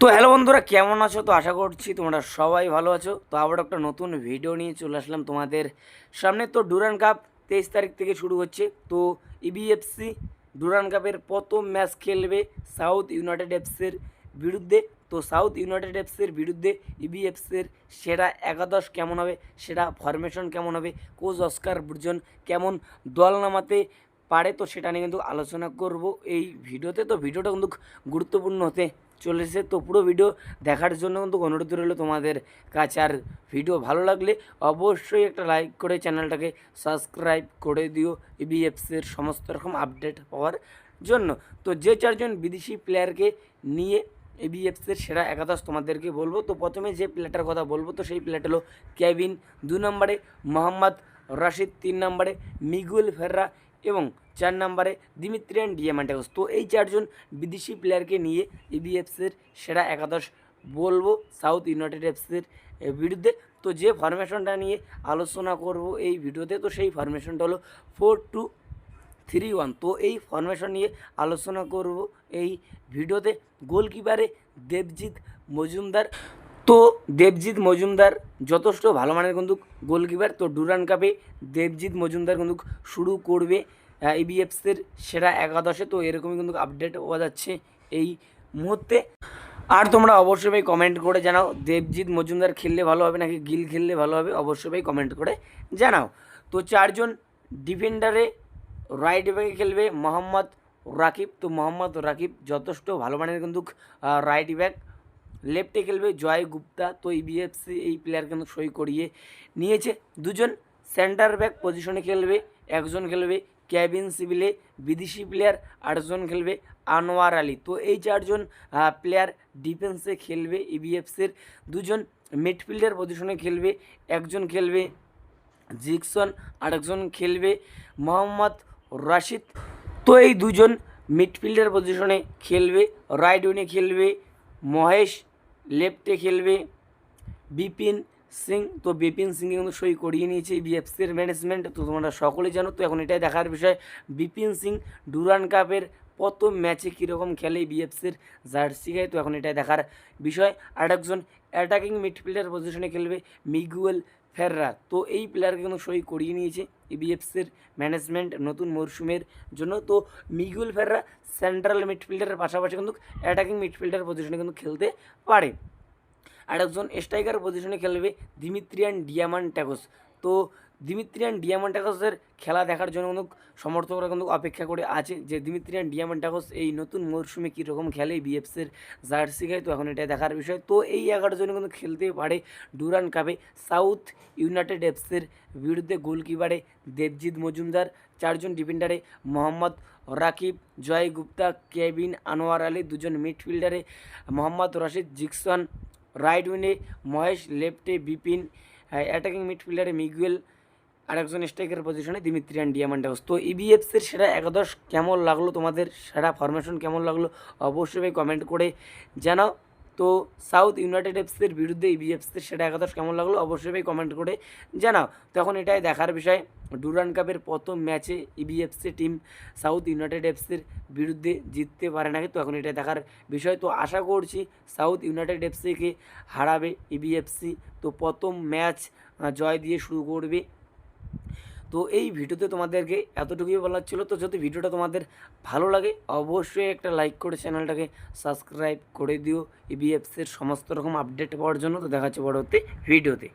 তো হ্যালো বন্ধুরা, কেমন আছো? তো আশা করছি তোমরা সবাই ভালো আছো। তো আবার একটা নতুন ভিডিও নিয়ে চলে আসলাম তোমাদের সামনে। তো ডুরান কাপ তেইশ তারিখ থেকে শুরু হচ্ছে। তো E ইবিএফসি ডুরান কাপের প্রথম ম্যাচ খেলবে সাউথ ইউনাইটেড এফসির বিরুদ্ধে। তো সাউথ ইউনাইটেড এফসির বিরুদ্ধে E ইবিএফসির সেরা একাদশ কেমন হবে? সেটা ফরমেশন কেমন হবে? কোচ অস্কার বুর্জন কেমন দল নামাতে পারে? তো সেটা নিয়ে কিন্তু আলোচনা করব এই ভিডিওতে তো। ভিডিওটা কিন্তু গুরুত্বপূর্ণ হতে চলেছে। তো পুরো ভিডিও দেখার জন্য কিন্তু অনুরোধ রইল তোমাদের কাছে। আর ভিডিও ভালো লাগলে অবশ্যই একটা লাইক করে চ্যানেলটাকে সাবস্ক্রাইব করে দিও E ইবিএফসির সমস্ত রকম আপডেট পাওয়ার জন্য। তো যে চারজন বিদেশি প্লেয়ারকে নিয়ে E এবিএফসির সেরা একাদশ তোমাদেরকে বলব। তো প্রথমে যে প্লেয়ারটার কথা বলব, তো সেই প্লেয়ারটা হলো ক্যাবিন দু নম্বরে মোহাম্মদ রাশিদ, তিন নম্বরে মিগুল ফেররা এবং চার নম্বরে দিমিত্রিয়ান ডিয়ামান্টাগস। তো এই চারজন বিদেশি প্লেয়ারকে নিয়ে ইবিএফসির সেরা একাদশ বলব, সাউথ ইউনাইটেড এফসির বিরুদ্ধে। তো যে ফরমেশনটা নিয়ে আলোচনা করব এই ভিডিওতে, তো সেই ফরমেশনটা হলো ফোর টু থ্রি ওয়ান তো এই ফরমেশন নিয়ে আলোচনা করব এই ভিডিওতে। গোলকিপারে দেবজিৎ মজুমদার তো দেবজিৎ মজুমদার যথেষ্ট ভালো মানের কিন্তু গোলকিপার তো ডুরান কাপে দেবজিৎ মজুমদার কিন্তু শুরু করবে ইবিএফসির সেরা একাদশে। তো এরকমই কিন্তু আপডেট পাওয়া যাচ্ছে এই মুহূর্তে। আর তোমরা অবশ্যই ভাই কমেন্ট করে জানাও, দেবজিৎ মজুমদার খেললে ভালো হবে নাকি গিল খেললে ভালো হবে, অবশ্যই ভাই কমেন্ট করে জানাও। তো চারজন ডিফেন্ডারে রাইট ব্যাকে খেলবে মোহাম্মদ রাকিব। তো মোহাম্মদ রাকিব যথেষ্ট ভালো মানের কিন্তু রাইট ব্যাক লেফটে খেলবে জয় গুপ্তা। তো ইবিএফসি এই প্লেয়ার কিন্তু সই করিয়ে নিয়েছে। দুজন সেন্টার ব্যাক পজিশনে খেলবে, একজন খেলবে ক্যাবিন সিভিলে বিদেশি প্লেয়ার আটজন খেলবে আনোয়ার আলী। তো এই চারজন প্লেয়ার ডিফেন্সে খেলবে ইবিএফসির দুজন মিডফিল্ডার পজিশনে খেলবে, একজন খেলবে জিকসন, আরেকজন খেলবে মোহাম্মদ রাশিদ। তো এই দুজন মিডফিল্ডার পজিশনে খেলবে রাইট উইনে খেলবে মহেশ লেফটে খেলবে বিপিন সিং, তো বিপিন সিং কিন্তু সই করিয়ে নিয়েছে বিএফসির ম্যানেজমেন্ট তো তোমরা সকলেই জানো, তো এখন এটাই দেখার বিষয়, বিপিন সিং ডুরান কাপের প্রথম ম্যাচে কীরকম খেলে বিএফসির জার্সি গায়ে, তো এখন এটাই দেখার বিষয়। আর একজন অ্যাটাকিং মিডফিল্ডার পজিশনে খেলবে মিগুয়েল ফেররা। তো এই প্লেয়ারকে কিন্তু সই করিয়ে নিয়েছে ইবিএফসির ম্যানেজমেন্ট নতুন মরশুমের জন্য। তো মিগুয়েল ফেররা সেন্ট্রাল মিডফিল্ডারের পাশাপাশি কিন্তু অ্যাটাকিং মিডফিল্ডার পজিশনে কিন্তু খেলতে পারে। আর একজন স্ট্রাইকার পজিশনে খেলবে দিমিত্রিয়ান ডিয়ামান ট্যাগোস তো দিমিত্রিয়ান ডিয়ামান ট্যাগোসের খেলা দেখার জন্য কিন্তু সমর্থকরা কিন্তু অপেক্ষা করে আছে যে দিমিত্রিয়ান ডিয়ামান ট্যাগোস এই নতুন মরশুমে কীরকম খেলে বিএফসির জার্সি গায়ে। তো এখন এটা দেখার বিষয়। তো এই এগারো জন কিন্তু খেলতে পারে ডুরান কাপে। সাউথ ইউনাইটেড এফসির বিরুদ্ধে গোলকিপারে দেবজিৎ মজুমদার, চারজন ডিফেন্ডারে মোহাম্মদ রাকিব জয় গুপ্তা কেবিন আনোয়ার আলী, দুজন মিডফিল্ডারে মোহাম্মদ রশিদ জিকসন রাইট উইনে মহেশ লেফটে বিপিন অ্যাটাকিং মিডফিল্ডারে মিগুয়েল আর একজন স্ট্রাইকার পজিশনে দিমিত্রিয়ান ডিয়ামান্ডাস তো E ইবিএফসির সেরা একাদশ কেমন লাগল? তোমাদের সেরা ফরমেশন কেমন লাগল? অবশ্যই কমেন্ট করে জানাও। তো সাউথ ইউনাইটেড এফসির বিরুদ্ধে ইবিএফসির সেটা একাদশ কেমন লাগল অবশ্যই ভাই কমেন্ট করে জানাও। তখন এটাই দেখার বিষয় ডুরান কাপের প্রথম ম্যাচে ইবিএফসি টিম সাউথ ইউনাইটেড এফসির বিরুদ্ধে জিততে পারে নাকি? তো এখন এটা দেখার বিষয়। তো আশা করছি সাউথ ইউনাইটেড এফসিকে হারাবে ইবিএফসি তো প্রথম ম্যাচ জয় দিয়ে শুরু করবে তো এই ভিডিওতে তোমাদেরকে এতটুকুই বলার ছিল। তো যদি ভিডিওটা তোমাদের ভালো লাগে, অবশ্যই একটা লাইক করে চ্যানেলটাকে সাবস্ক্রাইব করে দিও। ইবিএফসির সমস্ত রকম আপডেট পাওয়ার জন্য। তো দেখা হচ্ছে পরবর্তী ভিডিওতে।